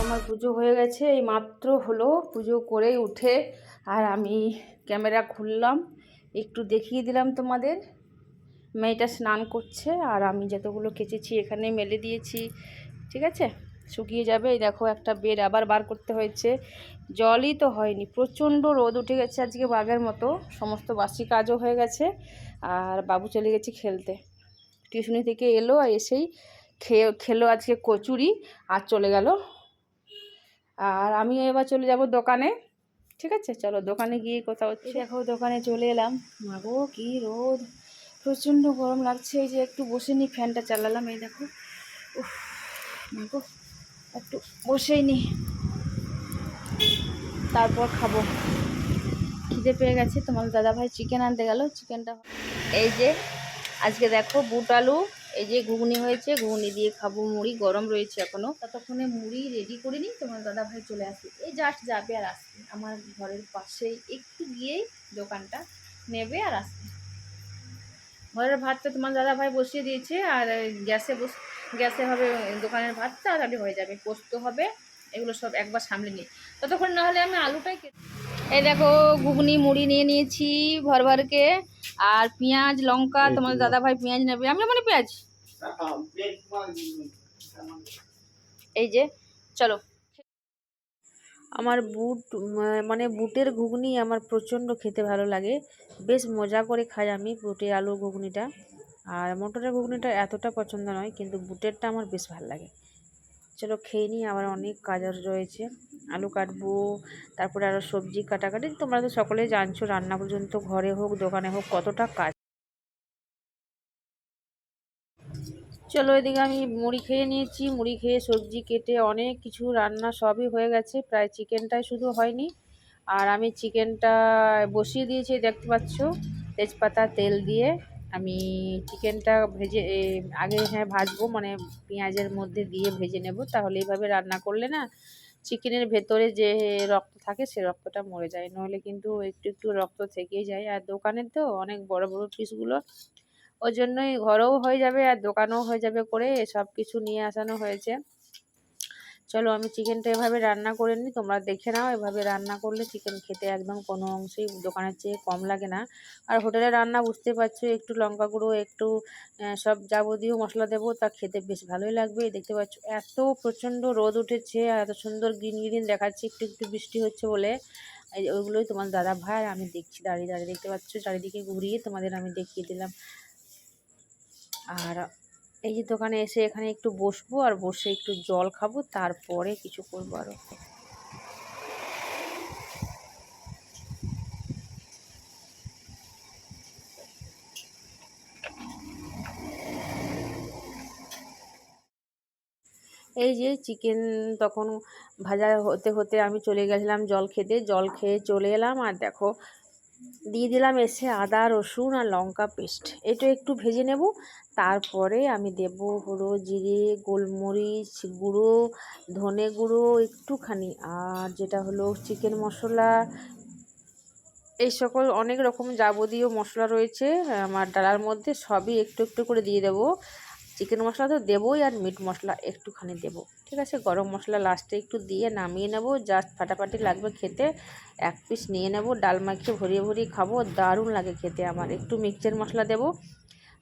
আমার পুজো হয়ে গেছে, এই মাত্র হলো পুজো করেই উঠে আর আমি ক্যামেরা খুললাম, একটু দেখিয়ে দিলাম তোমাদের। মেয়েটা স্নান করছে আর আমি যতগুলো কেচেছি এখানে মেলে দিয়েছি, ঠিক আছে? শুকিয়ে যাবে। এই দেখো একটা বেড আবার বার করতে হয়েছে। জলই তো হয়নি। প্রচণ্ড রোদ উঠে গেছে আজকে বাঘের মতো। সমস্ত বাসি কাজও হয়ে গেছে। আর বাবু চলে গেছে খেলতে। টিউশনি থেকে এলো আর এসেই খেয়ে, খেলো আজকে কচুরি আর চলে গেল। আর আমি এবার চলে যাব দোকানে। ঠিক আছে? চলো দোকানে গিয়ে কোথাও হচ্ছে। দেখো দোকানে চলে এলাম। মাগো কি রোদ। প্রচণ্ড গরম লাগছে। এই যে একটু বসে নি, ফ্যানটা চালালাম। এই দেখো। উফ মাগো একটু বসেই নি। তারপর খাব। খিদে পেয়ে গেছে, তোমার দাদাভাই চিকেন আনতে গেল। চিকেনটা এই যে, আজকে দেখো বুট আলু, এই যে ঘুগনি হয়েছে, ঘুগনি দিয়ে খাব মুড়ি, গরম রয়েছে এখনও। ততক্ষণে মুড়ি রেডি করে নিই, তোমার দাদা ভাই চলে আসবে। এই জাস্ট যাবে আর আসবে। আমার ঘরের পাশেই একটু গিয়েই দোকানটা নেবে আর আসবে। ঘরের ভাতটা তোমার দাদা ভাই বসিয়ে দিয়েছে আর গ্যাসে বস গ্যাসে হবে দোকানের ভাত তাড়াতাড়ি হয়ে যাবে পোস্ত হবে এগুলো সব একবার সামলে নিই। ততক্ষণ না হলে আমি আলুটাই কেটে এই দেখো ঘুগনি মুড়ি নিয়ে নিয়েছি ভর ভরকে আর পেঁয়াজ লঙ্কা তোমার দাদা ভাই পেঁয়াজ নেবে। আমি মানে পেঁয়াজ? এই যে চলো। আমার বুট মানে বুটের ঘুগনি আমার প্রচণ্ড খেতে ভালো লাগে। বেশ মজা করে খাই আমি বুটের আলুর ঘুগনিটা। আর মটরের ঘুগনিটা এতটা পছন্দ নয়, কিন্তু বুটেরটা আমার বেশ ভালো লাগে। চলো খেয়ে নিই, আবার অনেক কাজ রয়েছে। আলু কাটবো, তারপরে আরও সবজি কাটাকাটি। তোমরা তো সকলেই জানছো, রান্না পর্যন্ত ঘরে হোক, দোকানে হোক, কতটা কাজ। চলো এদিকে আমি মুড়ি খেয়ে নিয়েছি। মুড়ি খেয়ে সবজি কেটে অনেক কিছু রান্না সবই হয়ে গেছে। প্রায় চিকেনটাই শুধু হয়নি। আর আমি চিকেনটা বসিয়ে দিয়েছি, দেখতে পাচ্ছ? তেজপাতা, তেল দিয়ে। আমি চিকেনটা ভেজে আগে হ্যাঁ ভাজবো মানে পেঁয়াজের মধ্যে দিয়ে ভেজে নেব। তাহলে এইভাবে রান্না করলে না চিকেনের ভেতরে যে রক্ত থাকে, সে রক্তটা মরে যায়। নইলে কিন্তু একটু একটু রক্ত থেকেই যায়। আর দোকানের তো অনেক বড় বড় পিসগুলো। ওই জন্যই ঘরেও হয়ে যাবে আর দোকানেও হয়ে যাবে করে সব কিছু নিয়ে আসানো হয়েছে। চলো আমি চিকেনটা এভাবে রান্না করে নিই, তোমরা দেখে নাও, এভাবে রান্না করলে চিকেন খেতে একদম কোনো অংশেই দোকানের চেয়ে কম লাগে না। আর হোটেলে রান্না বুঝতে পারছ, একটু লঙ্কা গুঁড়ো, একটু সব যাবতীয় মশলা দেবো, তা খেতে বেশ ভালোই লাগবে। দেখতে পাচ্ছ, এত প্রচণ্ড রোদ উঠেছে আর এত সুন্দর গ্রিন গ্রিন দেখাচ্ছে, একটু একটু বৃষ্টি হচ্ছে বলে। এই ওইগুলোই তোমার দাদা ভাই, আমি দেখছি দাঁড়িয়ে দাঁড়িয়ে, দেখতে পাচ্ছ, চারিদিকে ঘুরিয়ে তোমাদের আমি দেখিয়ে দিলাম। আর এই যে দোকানে এসে এখানে একটু বসবো আর বসে একটু জল খাব, তারপরে কিছু করব আরও এই যে চিকেন তখন ভাজা হতে হতে আমি চলে গেছিলাম জল খেতে, জল খেয়ে চলে এলাম আর দেখো দিয়ে দিলাম এসে আদা, রসুন আর লঙ্কা পেস্ট। এটা একটু ভেজে নেব। তারপরে আমি দেব হলো জিরে, গোলমরিচ গুঁড়ো, ধনে গুঁড়ো একটুখানি আর যেটা হলো চিকেন মশলা। এই সকল অনেক রকম যাবতীয় মশলা রয়েছে, আমার ডালার মধ্যে সবই একটু একটু করে দিয়ে দেবো। চিকেন মশলা তো দেবোই আর মিট মশলা একটুখানি দেবো। ঠিক আছে, গরম মশলা লাস্টে একটু দিয়ে নামিয়ে নেব জাস্ট ফাটাফাটি লাগবে খেতে। এক পিস নিয়ে নেব, ডাল মাখিয়ে ভরিয়ে ভরিয়ে খাব, দারুণ লাগে খেতে আমার। একটু মিক্সচার মশলা দেবো।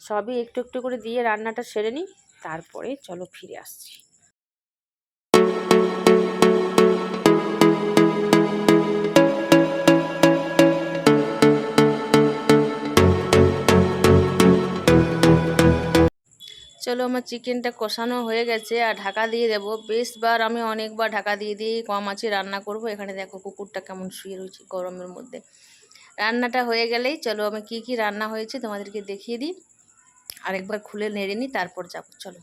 সবই একটু একটু করে দিয়ে রান্নাটা সেরে নিই, তারপরে চলো ফিরে আসছি। চলো আমার চিকেনটা কষানো হয়ে গেছে আর ঢাকা দিয়ে দেবো। বেশবার আমি অনেকবার ঢাকা দিয়ে দিয়ে কম আছি রান্না করব। এখানে দেখো কুকুরটা কেমন শুয়ে রয়েছে গরমের মধ্যে। রান্নাটা হয়ে গেলেই চলো আমি কি কি রান্না হয়েছে তোমাদেরকে দেখিয়ে দিই। আরেকবার খুলে নেড়ে নিই, তারপর যাব। চলো।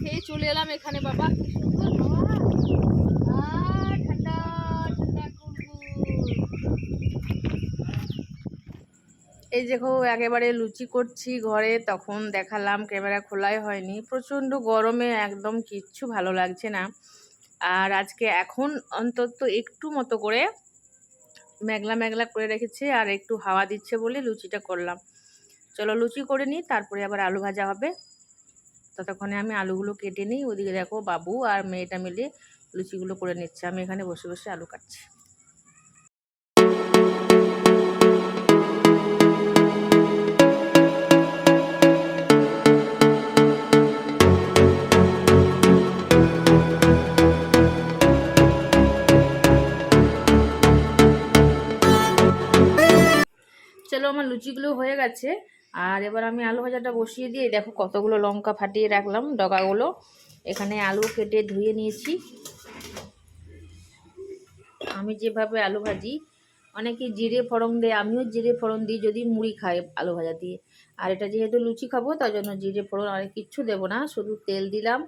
খেয়ে চলে এলাম এখানে, বাবা। কি সুন্দর ঠান্ডা এই দেখো, একেবারে লুচি করছি ঘরে, তখন দেখালাম ক্যামেরা খোলাই হয়নি। প্রচণ্ড গরমে একদম কিচ্ছু ভালো লাগছে না। আর আজকে এখন অন্তত একটু মতো করে মেঘলা মেঘলা করে রেখেছে, আর একটু হাওয়া দিচ্ছে বলে লুচিটা করলাম। চলো লুচি করে নিই, তারপরে আবার আলু ভাজা হবে। ততক্ষণে আমি আলুগুলো কেটে নিই। ওদিকে দেখো বাবু আর মেয়েটা মিলে লুচিগুলো করে নিচ্ছে। আমি এখানে বসে বসে আলু কাটছি। চলো আমার লুচিগুলো হয়ে গেছে। আর এবার আমি আলু ভাজাটা বসিয়ে দিয়ে দেখো কতগুলো লঙ্কা ফাটিয়ে রাখলাম ডগাগুলো। এখানে আলু কেটে ধুয়ে নিয়েছি। আমি যেভাবে আলু ভাজি, অনেকে জিরে, ফোড়ন দেয়, আমিও জিরে, ফোড়ন দিই, যদি মুড়ি খাই আলু ভাজা দিয়ে। আর এটা যেহেতু লুচি খাব, তার জন্য জিরে, ফোড়ন আর কিচ্ছু দেবো না, শুধু তেল দিলাম,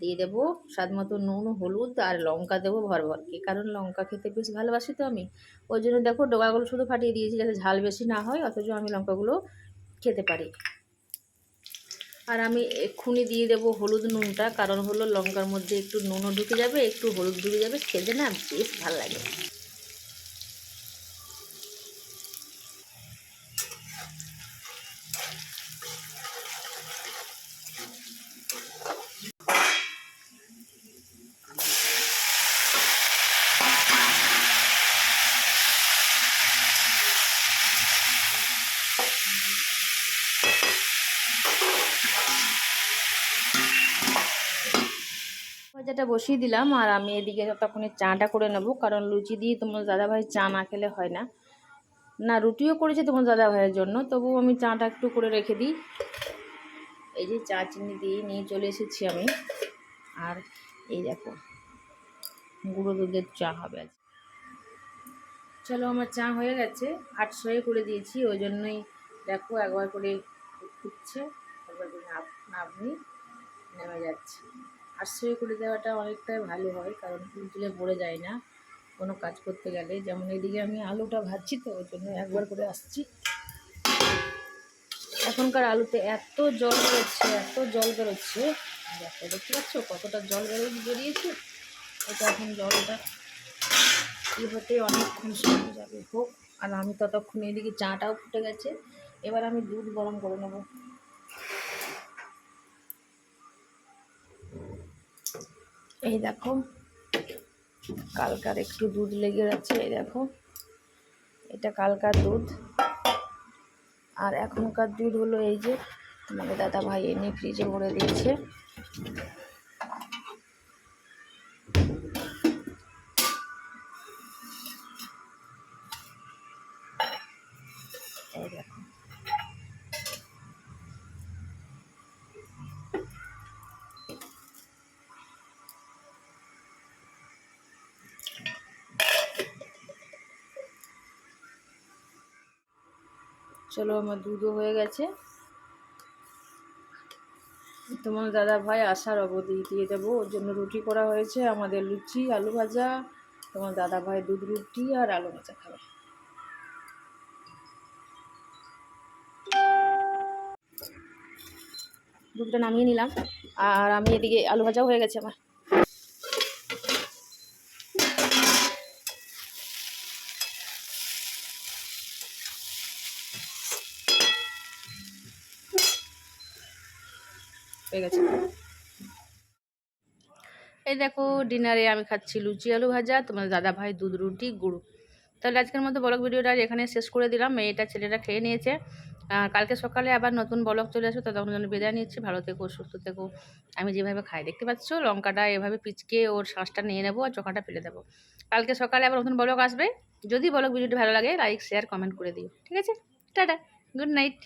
দিয়ে দেবো স্বাদ মতো নুন, হলুদ আর লঙ্কা দেবো ভর ভরকে কারণ লঙ্কা খেতে বেশ ভালোবাসি তো আমি। ওই জন্য দেখো ডোকাগুলো শুধু ফাটিয়ে দিয়েছি যাতে ঝাল বেশি না হয়, অথচ আমি লঙ্কাগুলো খেতে পারি। আর আমি এক্ষুনি দিয়ে দেব হলুদ নুনটা, কারণ হলো লঙ্কার মধ্যে একটু নুনও ঢুকে যাবে, একটু হলুদ ঢুকে যাবে, খেতে না বেশ ভালো লাগে। ভাজাটা বসিয়ে দিলাম, আর আমি এদিকে ততক্ষণে চাটা করে নেব, কারণ লুচি দিয়ে তোমার দাদাভাই চা না খেলে হয় না। না, রুটিও করেছে তোমার দাদাভাইয়ের জন্য তবু আমি চাটা একটু করে রেখে দিই। এই যে চা চিনি দিয়ে নিয়ে চলে এসেছি আমি। আর এই দেখো, গুঁড়ো দুধের চা হবে আজ। চলো, আমার চা হয়ে গেছে আটশোয় করে দিয়েছি, ওই জন্যই দেখো একবার করে ফুটছে, একবার করে নাবনি নেমে যাচ্ছে। আশ্রয় করে দেওয়াটা অনেকটাই ভালো হয়, কারণ ফুল তুলে পড়ে যায় না। কোনো কাজ করতে গেলে। যেমন এদিকে আমি আলুটা ভাজছি তো, ওই জন্য একবার করে আসছি। এখনকার আলুতে এত জল বেরোচ্ছে, এত জল বেরোচ্ছে। দেখো, দেখতে পাচ্ছ কতটা জল বেরো বেরিয়েছে? এটা এখন জলটা ই হতে অনেকক্ষণ সময় যাবে। হোক, আর আমি ততক্ষণ এদিকে চাটাও ফুটে গেছে। এবার আমি দুধ গরম করে নেব। এই দেখো, কালকার একটু দুধ লেগে যাচ্ছে এই দেখো, এটা কালকার দুধ। আর এখনকার দুধ হলো এই যে তোমাকে দাদা ভাই এনে ফ্রিজে ভরে দিয়েছে। চলো আমার দুধও হয়ে গেছে। তোমার দাদা ভাই আসার অবধি দিয়ে দেবো। ওর জন্য রুটি করা হয়েছে, আমাদের লুচি, আলু ভাজা। তোমার দাদা ভাই দুধ রুটি আর আলু ভাজা খাবে। দুধটা নামিয়ে নিলাম। আর আমি এদিকে আলু ভাজাও হয়ে গেছে আমার। হয়ে গেছে। এই দেখো ডিনারে আমি খাচ্ছি লুচি আলু ভাজা তোমার দাদা ভাই দুধ, রুটি, গুড়। তাহলে আজকের মতো ব্লগ ভিডিওটা এখানে শেষ করে দিলাম। মেয়েটা ছেলেটা খেয়ে নিয়েছে। কালকে সকালে আবার নতুন ব্লগ চলে আসবে, ততক্ষণ জন্য বিদায় নিচ্ছি। ভালো থেকো, সুস্থ থেকো। আমি যেভাবে খাই, দেখতে পাচ্ছ? লঙ্কাটা এভাবে পিচকে ওর শ্বাসটা নিয়ে নেব আর চোখাটা ফেলে দেবো। কালকে সকালে আবার নতুন ব্লগ আসবে। যদি ব্লগ ভিডিওটি ভালো লাগে লাইক শেয়ার কমেন্ট করে দিও। ঠিক আছে? Tata good night